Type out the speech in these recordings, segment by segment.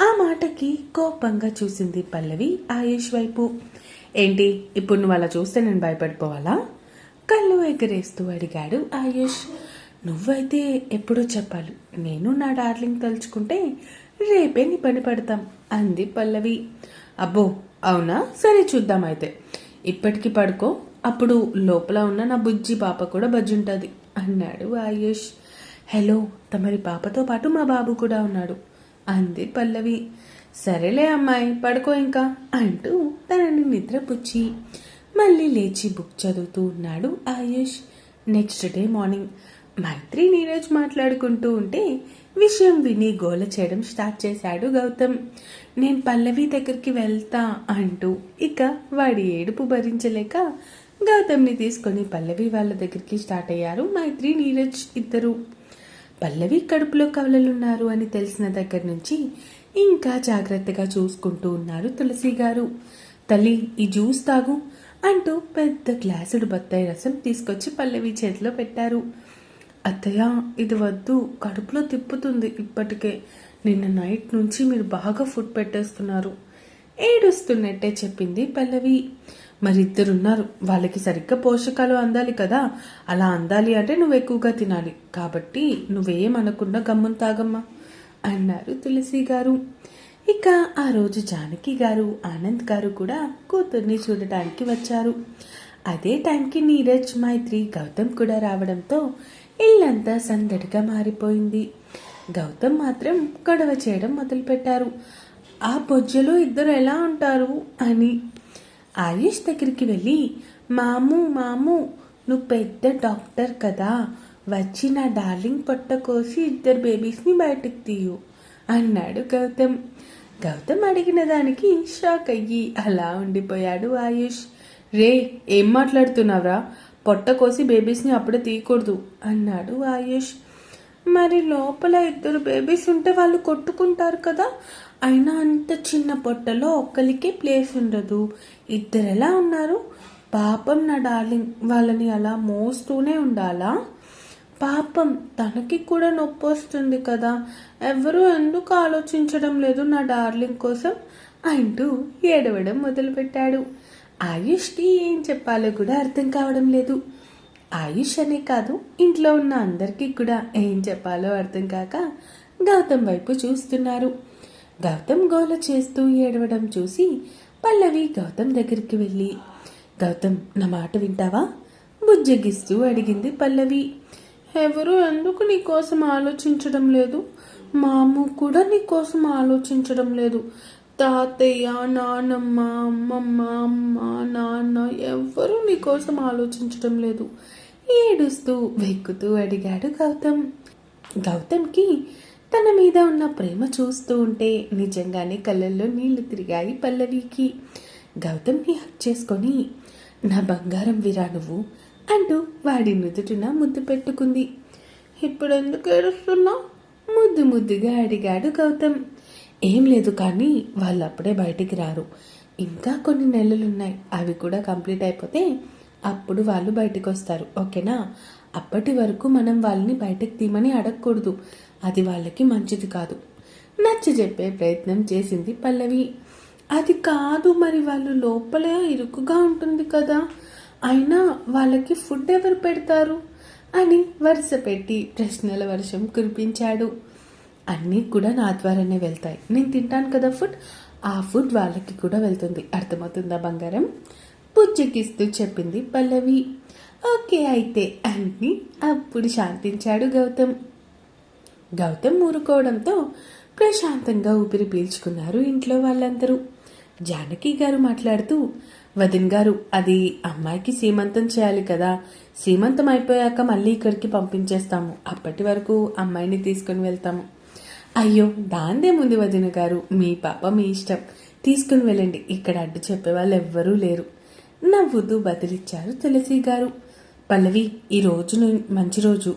ఆ మాటకి కోపంగా చూసింది పల్లవి ఆయుష్ వైపు. ఏంటి ఇప్పుడు నువ్వు అలా చూస్తే నేను భయపడిపోవాలా? కళ్ళు ఎగరేస్తూ అడిగాడు ఆయుష్. నువ్వైతే ఎప్పుడో చెప్పాలి నేను నా డార్లింగ్ తలుచుకుంటే రేపే నీ పని పడతాం అంది పల్లవి. అబ్బో అవునా? సరే చూద్దాం అయితే. ఇప్పటికి పడుకో అప్పుడు లోపల ఉన్న నా బుజ్జి పాప కూడా బజ్జుంటుంది అన్నాడు ఆయుష్. హలో తమరి పాపతో పాటు మా బాబు కూడా ఉన్నాడు. అంది పల్లవి. సరేలే అమ్మాయి పడుకో ఇంకా అంటూ తనని నిద్రపుచ్చి మళ్ళీ లేచి బుక్ చదువుతూ ఉన్నాడు Ayush. Next day morning Maithri Neeraj మాట్లాడుకుంటూ ఉంటే విషయం విని గోల చేయడం స్టార్ట్ చేశాడు గౌతమ్. నేను పల్లవి దగ్గరికి వెళ్తా అంటూ ఇక వాడి ఏడుపు భరించలేక గౌతమ్ని తీసుకొని పల్లవి వాళ్ళ దగ్గరికి స్టార్ట్ అయ్యారు మైత్రి నీరజ్ ఇద్దరు. పల్లవి కడుపులో కవలలున్నారు అని తెలిసిన దగ్గర నుంచి ఇంకా జాగ్రత్తగా చూసుకుంటూ ఉన్నారు తులసి గారు. తల్లి ఈ జ్యూస్ తాగు అంటూ పెద్ద గ్లాసుడు బత్తాయి రసం తీసుకొచ్చి పల్లవి చేతిలో పెట్టారు. అత్తయ్య ఇది వద్దు కడుపులో తిప్పుతుంది ఇప్పటికే. నిన్న నైట్ నుంచి మీరు బాగా ఫుడ్ పెట్టేస్తున్నారు. ఏడుస్తున్నట్టే చెప్పింది పల్లవి. మరిద్దరున్నారు వాళ్ళకి సరిగ్గా పోషకాలు అందాలి కదా? అలా అందాలి అంటే నువ్వు ఎక్కువగా తినాలి. కాబట్టి నువ్వేమనకుండా గమ్మున తాగమ్మా అన్నారు తులసి గారు. ఇక ఆ రోజు జానకి గారు ఆనంద్ గారు కూడా కూతుర్ని చూడటానికి వచ్చారు. అదే టైంకి నీరజ్ మైత్రి గౌతమ్ కూడా రావడంతో ఇల్లంతా సందడిగా మారిపోయింది. గౌతమ్ మాత్రం గొడవ చేయడం మొదలుపెట్టారు. ఆ బొజ్జలో ఇద్దరు ఎలా ఉంటారు? అని ఆయుష్ దగ్గరికి వెళ్ళి మాము మాము నువ్వు పెద్ద డాక్టర్ కదా వచ్చి నా డార్లింగ్ పొట్ట కోసి ఇద్దరు బేబీస్ని బయటకు తీయు అన్నాడు గౌతమ్. గౌతమ్ అడిగిన దానికి షాక్ అయ్యి అలా ఉండిపోయాడు ఆయుష్. రే ఏం మాట్లాడుతున్నావురా? పొట్ట కోసి బేబీస్ని అప్పుడే తీయకూడదు అన్నాడు ఆయుష్. మరి లోపల ఇద్దరు బేబీస్ ఉంటే వాళ్ళు కొట్టుకుంటారు కదా అయినా అంత చిన్న పొట్టలో ఒక్కరికి ప్లేస్ ఉండదు. ఇద్దరు ఎలా ఉన్నారు? పాపం నా డార్లింగ్ వాళ్ళని అలా మోస్తూనే ఉండాలా? పాపం తనకి కూడా నొప్పి వస్తుంది కదా. ఎవరు ఎందుకు ఆలోచించడం లేదు నా డార్లింగ్ కోసం? అంటూ ఏడవడం మొదలుపెట్టాడు. ఆయుష్కి ఏం చెప్పాలో కూడా అర్థం కావడం లేదు. ఆయుష్ అనే కాదు ఇంట్లో ఉన్న అందరికీ కూడా ఏం చెప్పాలో అర్థం కాక గౌతమ్ వైపు చూస్తున్నారు. గౌతమ్ గోల చేస్తూ ఏడవడం చూసి పల్లవి గౌతమ్ దగ్గరికి వెళ్ళి గౌతమ్ నా మాట వింటావా? బుజ్జగిస్తూ అడిగింది పల్లవి. ఎవరు ఎందుకు నీకోసం ఆలోచించడం లేదు? మాము కూడా నీకోసం ఆలోచించడం లేదు. తాతయ్య నానమ్మ అమ్మమ్మ అమ్మ నాన్న ఎవ్వరూ నీకోసం ఆలోచించడం లేదు. ఏడుస్తూ వెక్కుతూ అడిగాడు గౌతమ్. గౌతమ్కి తన మీద ఉన్న ప్రేమ చూస్తూ ఉంటే నిజంగానే కళ్ళల్లో నీళ్ళు తిరిగాయి పల్లవికి. గౌతమ్ని హక్ చేసుకొని నా బంగారం విరా నువ్వు అంటూ వాడి నుదుటిన ముద్దు పెట్టుకుంది. ఇప్పుడు ఎందుకు ఏడుస్తున్నా? ముద్దు ముద్దుగా అడిగాడు గౌతమ్. ఏం లేదు కానీ వాళ్ళు అప్పుడే బయటికి రారు. ఇంకా కొన్ని నెలలున్నాయి. అవి కూడా కంప్లీట్ అయిపోతే అప్పుడు వాళ్ళు బయటకు వస్తారు ఓకేనా? అప్పటి వరకు మనం వాళ్ళని బయటకు తీమని అడగకూడదు. అది వాళ్ళకి మంచిది కాదు. నచ్చ చెప్పే ప్రయత్నం చేసింది పల్లవి. అది కాదు మరి వాళ్ళు లోపలే ఇరుకుగా ఉంటుంది కదా. అయినా వాళ్ళకి ఫుడ్ ఎవరు పెడతారు? అని వరుస పెట్టి ప్రశ్నల వర్షం కురిపించాడు. అన్నీ కూడా నా ద్వారానే వెళ్తాయి. నేను తింటాను కదా ఫుడ్? ఆ ఫుడ్ వాళ్ళకి కూడా వెళ్తుంది. అర్థమవుతుందా బంగారం? పుచ్చకిస్తూ చెప్పింది పల్లవి. ఓకే అయితే అని అప్పుడు శాంతించాడు గౌతమ్. గౌతమ్ ఊరుకోవడంతో ప్రశాంతంగా ఊపిరి పీల్చుకున్నారు ఇంట్లో వాళ్ళందరూ. జానకి గారు మాట్లాడుతూ వదిన్ గారు అది అమ్మాయికి సీమంతం చేయాలి కదా. సీమంతం అయిపోయాక మళ్ళీ ఇక్కడికి పంపించేస్తాము. అప్పటి వరకు అమ్మాయిని తీసుకొని వెళ్తాము. అయ్యో దాందేముంది వదిన గారు మీ పాప మీ ఇష్టం. తీసుకుని వెళ్ళండి ఇక్కడ అడ్డు చెప్పే వాళ్ళు ఎవ్వరూ లేరు. నవ్వుతూ బదిలిచ్చారు తులసి గారు. పల్లవి ఈ రోజు మంచి రోజు.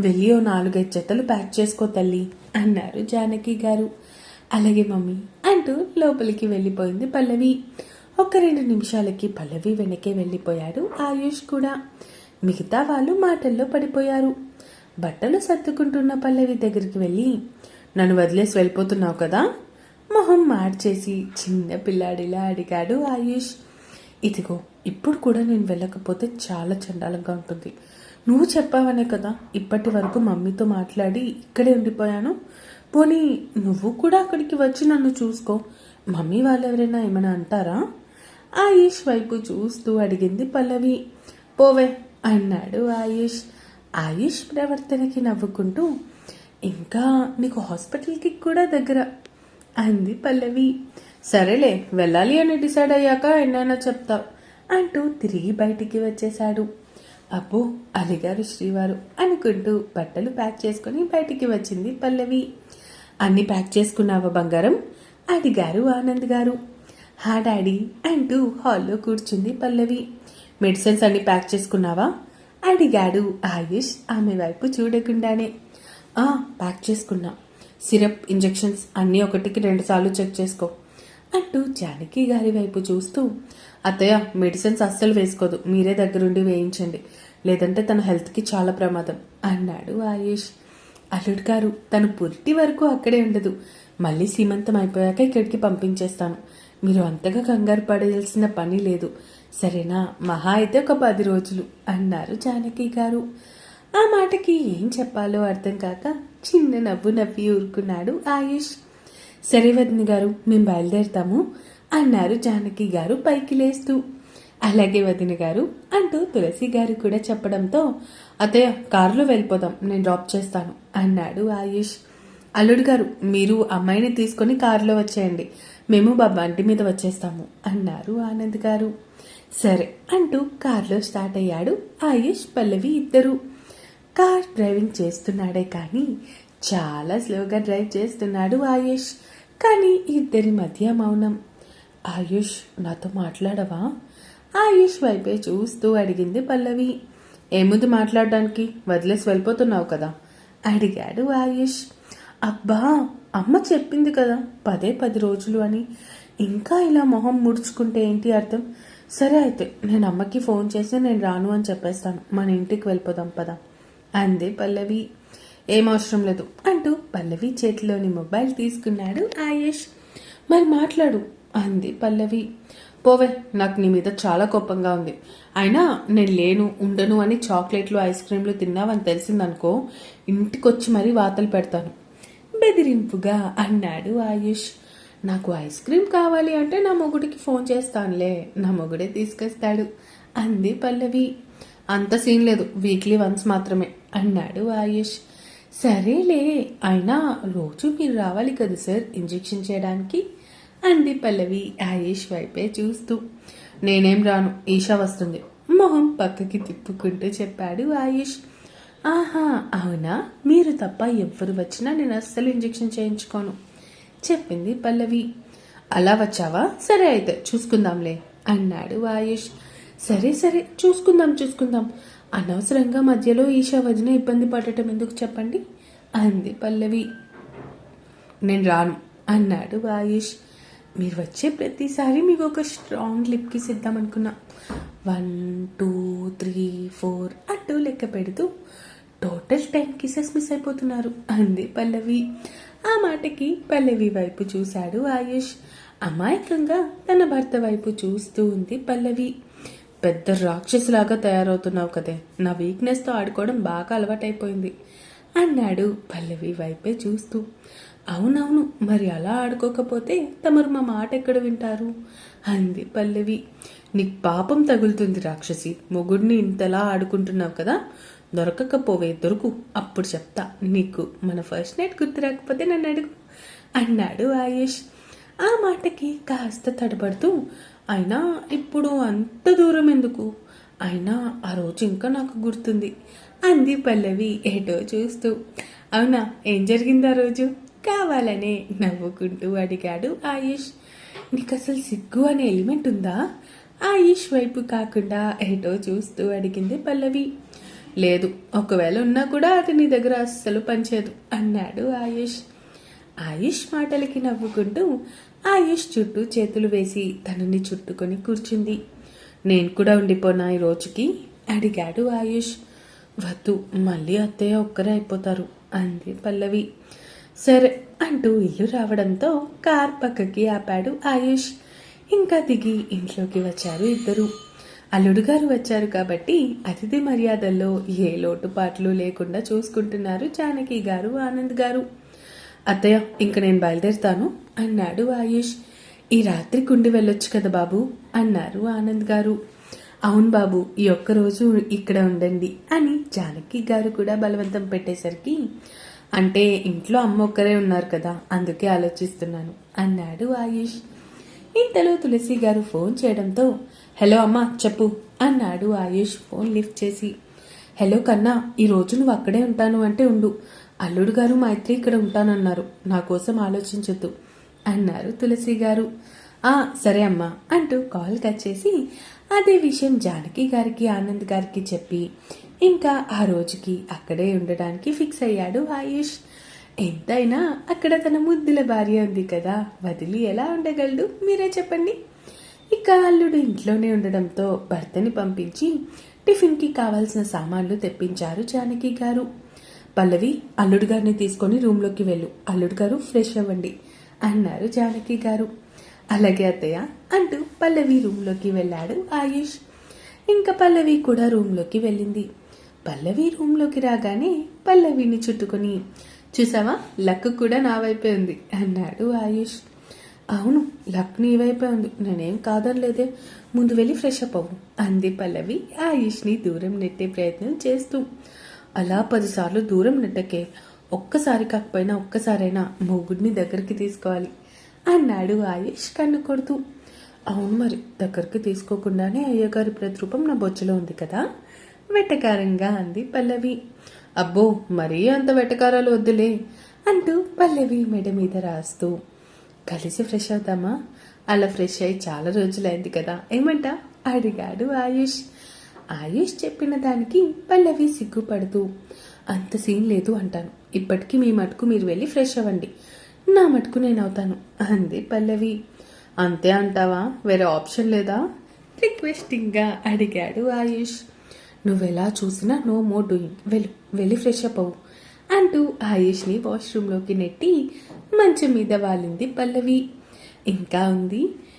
వెళ్ళి ఓ నాలుగైదు జతలు ప్యాక్ చేసుకో తల్లి అన్నారు జానకి గారు. అలాగే మమ్మీ అంటూ లోపలికి వెళ్ళిపోయింది పల్లవి. ఒక రెండు నిమిషాలకి పల్లవి వెనకే వెళ్ళిపోయాడు ఆయుష్ కూడా. మిగతా వాళ్ళు మాటల్లో పడిపోయారు. బట్టలు సర్దుకుంటున్న పల్లవి దగ్గరికి వెళ్ళి నన్ను వదిలేసి వెళ్ళిపోతున్నావు కదా? మొహం మార్చేసి చిన్న పిల్లాడిలా అడిగాడు ఆయుష్. ఇదిగో ఇప్పుడు కూడా నేను వెళ్ళకపోతే చాలా చండాలంగా ఉంటుంది. నువ్వు చెప్పావనే కదా ఇప్పటి వరకు మమ్మీతో మాట్లాడి ఇక్కడే ఉండిపోయాను. పోనీ నువ్వు కూడా అక్కడికి వచ్చి నన్ను చూసుకో. మమ్మీ వాళ్ళు ఎవరైనా ఏమైనా అంటారా? ఆయుష్ వైపు చూస్తూ అడిగింది పల్లవి. పోవే అన్నాడు ఆయుష్. ఆయుష్ ప్రవర్తనకి నవ్వుకుంటూ ఇంకా నీకు హాస్పిటల్కి కూడా దగ్గర అంది పల్లవి. సరేలే వెళ్ళాలి అని డిసైడ్ అయ్యాక ఎన్నైనా చెప్తావు అంటూ తిరిగి బయటికి వచ్చేశాడు. అబ్బో అలిగారు శ్రీవారు అనుకుంటూ బట్టలు ప్యాక్ చేసుకుని బయటికి వచ్చింది పల్లవి. అన్ని ప్యాక్ చేసుకున్నావా బంగారం? అడిగారు ఆనంద్ గారు. హా డాడీ అంటూ హాల్లో కూర్చుంది పల్లవి. మెడిసిన్స్ అన్ని ప్యాక్ చేసుకున్నావా? అడిగాడు ఆయుష్ ఆమె వైపు చూడకుండానే. ఆ ప్యాక్ చేసుకున్నా. సిరప్ ఇంజెక్షన్స్ అన్నీ ఒకటికి రెండుసార్లు చెక్ చేసుకో. అంటూ జానకి గారి వైపు చూస్తూ అత్తయ్య మెడిసిన్స్ అస్సలు వేసుకోదు. మీరే దగ్గరుండి వేయించండి. లేదంటే తన హెల్త్కి చాలా ప్రమాదం అన్నాడు ఆయుష్. అల్లుడు గారు తను పురిటి వరకు అక్కడే ఉండదు. మళ్ళీ సీమంతం అయిపోయాక ఇక్కడికి పంపించేస్తాను. మీరు అంతగా కంగారు పడాల్సిన పని లేదు. సరేనా? మహా అయితే ఒక పది రోజులు అన్నారు జానకి గారు. ఆ మాటకి ఏం చెప్పాలో అర్థం కాక చిన్న నవ్వు నవ్వి ఊరుకున్నాడు ఆయుష్. సరే వదిన గారు మేము బయలుదేరుతాము అన్నారు జానకి గారు పైకి లేస్తూ. అలాగే వదిన గారు అంటూ తులసి గారు కూడా చెప్పడంతో అతయ్య కారులో వెళ్ళిపోదాం నేను డ్రాప్ చేస్తాను అన్నాడు ఆయుష్. అల్లుడు గారు మీరు అమ్మాయిని తీసుకొని కారులో వచ్చేయండి మేము బాబా ఇంటి మీద వచ్చేస్తాము అన్నారు ఆనంద్ గారు. సరే అంటూ కారులో స్టార్ట్ అయ్యాడు ఆయుష్ పల్లవి ఇద్దరు. కార్ డ్రైవింగ్ చేస్తున్నాడే కానీ చాలా స్లోగా డ్రైవ్ చేస్తున్నాడు ఆయుష్. కానీ ఇద్దరి మధ్య మౌనం. ఆయుష్ నాతో మాట్లాడవా? ఆయుష్ వైపే చూస్తూ అడిగింది పల్లవి. ఏముంది మాట్లాడడానికి? వదిలేసి వెళ్ళిపోతున్నావు కదా? అడిగాడు ఆయుష్. అబ్బా అమ్మ చెప్పింది కదా పదే పది రోజులు అని. ఇంకా ఇలా మొహం ముడుచుకుంటే ఏంటి అర్థం? సరే అయితే నేను అమ్మకి ఫోన్ చేసి నేను రాను అని చెప్పేస్తాను. మన ఇంటికి వెళ్ళిపోదాం పదా అందే పల్లవి. ఏం అవసరం లేదు అంటూ పల్లవి చేతిలోని మొబైల్ తీసుకున్నాడు ఆయుష్. మరి మాట్లాడు అంది పల్లవి. పోవే నాకు నీ మీద చాలా కోపంగా ఉంది. అయినా నేను లేను ఉండను అని చాక్లెట్లు ఐస్ క్రీమ్లు తిన్నావని తెలిసిందనుకో ఇంటికొచ్చి మరీ వాతలు పెడతాను. బెదిరింపుగా అన్నాడు ఆయుష్. నాకు ఐస్ క్రీమ్ కావాలి అంటే నా మొగుడికి ఫోన్ చేస్తానులే నా మొగుడే తీసుకొస్తాడు అంది పల్లవి. అంత సీన్ లేదు వీక్లీ వన్స్ మాత్రమే అన్నాడు ఆయుష్. సరేలే అయినా రోజు మీరు రావాలి కదా సార్ ఇంజెక్షన్ చేయడానికి? అంది పల్లవి ఆయుష్ వైపే చూస్తూ. నేనేం రాను ఈషా వస్తుంది. మొహం పక్కకి తిప్పుకుంటూ చెప్పాడు ఆయుష్. ఆహా అవునా? మీరు తప్ప ఎవ్వరు వచ్చినా నేను అస్సలు ఇంజెక్షన్ చేయించుకోను చెప్పింది పల్లవి. అలా వచ్చావా? సరే అయితే చూసుకుందాంలే అన్నాడు ఆయుష్. సరే సరే చూసుకుందాం చూసుకుందాం. అనవసరంగా మధ్యలో ఈషా వదిన ఇబ్బంది పడటం ఎందుకు చెప్పండి? అంది పల్లవి. నేను రాను అన్నాడు ఆయుష్ మీరు వచ్చే ప్రతిసారి మీకు ఒక స్ట్రాంగ్ లిప్కి ఇద్దామనుకున్నా. అనుకున్నా వన్ టూ త్రీ ఫోర్ అటు లెక్క పెడుతూ టోటల్ టెన్ కిసెస్ మిస్ అయిపోతున్నారు అంది పల్లవి. ఆ మాటకి పల్లవి వైపు చూశాడు ఆయుష్ అమాయకంగా తన భర్త వైపు చూస్తూ ఉంది పల్లవి. పెద్ద రాక్షసులాగా తయారవుతున్నావు కదే. నా వీక్నెస్తో ఆడుకోవడం బాగా అలవాటైపోయింది. అన్నాడు పల్లవి వైపే చూస్తూ. అవునవును మరి అలా ఆడుకోకపోతే తమరు మా మాట ఎక్కడ వింటారు? అంది పల్లవి. నీకు పాపం తగులుతుంది రాక్షసి. మొగుడిని ఇంతలా ఆడుకుంటున్నావు కదా. దొరకకపోవే దొరుకు. అప్పుడు చెప్తా. నీకు మన ఫస్ట్ నైట్ గుర్తు రాకపోతే నన్ను అడుగు. అన్నాడు ఆయుష్. ఆ మాటకి కాస్త తడబడుతూ అయినా ఇప్పుడు అంత దూరం ఎందుకు? అయినా ఆ రోజు ఇంకా నాకు గుర్తుంది. అంది పల్లవి ఏటో చూస్తూ. అవునా ఏం జరిగింది ఆ రోజు? కావాలనే నవ్వుకుంటూ అడిగాడు ఆయుష్. నీకు అసలు సిగ్గు అనే ఎలిమెంట్ ఉందా? ఆయుష్ వైపు కాకుండా ఏటో చూస్తూ అడిగింది పల్లవి. లేదు ఒకవేళ ఉన్నా కూడా అది నీ దగ్గర అస్సలు పనిచేయదు అన్నాడు ఆయుష్. ఆయుష్ మాటలకి నవ్వుకుంటూ ఆయుష్ చుట్టూ చేతులు వేసి తనని చుట్టుకొని కూర్చుంది. నేను కూడా ఉండిపోనా ఈ రోజుకి? అడిగాడు ఆయుష్. వద్దు మళ్ళీ అత్తయ్య ఒక్కరే అయిపోతారు అంది పల్లవి. సరే అంటూ ఇల్లు రావడంతో కార్ పక్కకి ఆపాడు ఆయుష్. ఇంకా దిగి ఇంట్లోకి వచ్చారు ఇద్దరు. అల్లుడు గారు వచ్చారు కాబట్టి అతిథి మర్యాదల్లో ఏ లోటుపాట్లు లేకుండా చూసుకుంటున్నారు జానకి గారు ఆనంద్ గారు. అత్తయ్య ఇంక నేను బయలుదేరుతాను అన్నాడు ఆయుష్. ఈ రాత్రి కుండి వెళ్ళొచ్చు కదా బాబు అన్నారు ఆనంద్ గారు. అవును బాబు ఈ ఒక్క రోజు ఇక్కడ ఉండండి అని జానకి గారు కూడా బలవంతం పెట్టేసరికి అంటే ఇంట్లో అమ్మ ఒక్కరే ఉన్నారు కదా అందుకే ఆలోచిస్తున్నాను అన్నాడు ఆయుష్. ఇంతలో తులసి గారు ఫోన్ చేయడంతో హలో అమ్మా చెప్పు అన్నాడు ఆయుష్ ఫోన్ లిఫ్ట్ చేసి. హలో కన్నా ఈ రోజు నువ్వు అక్కడే ఉంటాను అంటే ఉండు అల్లుడు గారు మైత్రి ఇక్కడ ఉంటానన్నారు. నా కోసం ఆలోచించొద్దు అన్నారు తులసి గారు. ఆ సరే అమ్మా అంటూ కాల్ కట్ చేసి అదే విషయం జానకి గారికి ఆనంద్ గారికి చెప్పి ఇంకా ఆ రోజుకి అక్కడే ఉండడానికి ఫిక్స్ అయ్యాడు ఆయుష్. ఎంతైనా అక్కడ తన ముద్దుల భార్య ఉంది కదా వదిలి ఎలా ఉండగలడు? మీరే చెప్పండి. ఇక అల్లుడు ఇంట్లోనే ఉండడంతో భర్తని పంపించి టిఫిన్కి కావాల్సిన సామాన్లు తెప్పించారు జానకి గారు. పల్లవి అల్లుడు గారిని తీసుకొని రూమ్లోకి వెళ్ళు. అల్లుడు గారు ఫ్రెష్ అవ్వండి అన్నారు జానకి గారు. అలాగే అత్తయ్య అంటూ పల్లవి రూమ్లోకి వెళ్ళాడు ఆయుష్. ఇంకా పల్లవి కూడా రూమ్లోకి వెళ్ళింది. పల్లవి రూమ్లోకి రాగానే పల్లవిని చుట్టుకొని చూసావా లక్ కూడా నా వైపే ఉంది అన్నాడు ఆయుష్. అవును లక్ నీ వైపే ఉంది. నేనేం కాదనలేదే. ముందు వెళ్ళి ఫ్రెష్ అప్ అవ్వు అంది పల్లవి ఆయుష్ని దూరం నెట్టే ప్రయత్నం చేస్తూ. అలా పదిసార్లు దూరం నెట్టకే ఒక్కసారి కాకపోయినా ఒక్కసారైనా మొగుడిని దగ్గరికి తీసుకోవాలి అన్నాడు ఆయుష్ కన్ను కొడుతూ. అవును మరి దగ్గరికి తీసుకోకుండానే అయ్యగారి ప్రతిరూపం నా బొచ్చులో ఉంది కదా? వెటకారంగా అంది పల్లవి. అబ్బో మరీ అంత వెటకారాలు వద్దులే అంటూ పల్లవి మెడ మీద రాస్తూ. కలిసి ఫ్రెష్ అవుతామా? అలా ఫ్రెష్ అయ్యి చాలా రోజులైంది కదా ఏమంటా? అడిగాడు ఆయుష్. ఆయుష్ చెప్పిన దానికి పల్లవి సిగ్గుపడుతూ అంత సీన్ లేదు అంటాను. ఇప్పటికీ మీ మటుకు మీరు వెళ్ళి ఫ్రెష్ అవ్వండి. నా మటుకు నేను అవుతాను అంది పల్లవి. అంతే అంటావా? వేరే ఆప్షన్ లేదా? రిక్వెస్టింగ్గా అడిగాడు ఆయుష్. నువ్వెలా చూసినా నో మోర్ డూయింగ్. వెళ్ళు వెళ్ళి ఫ్రెష్ అప్ అవ్వు. అంటూ ఆయుష్ని వాష్రూమ్లోకి నెట్టి మంచం మీద వాలింది పల్లవి. ఇంకా ఉంది?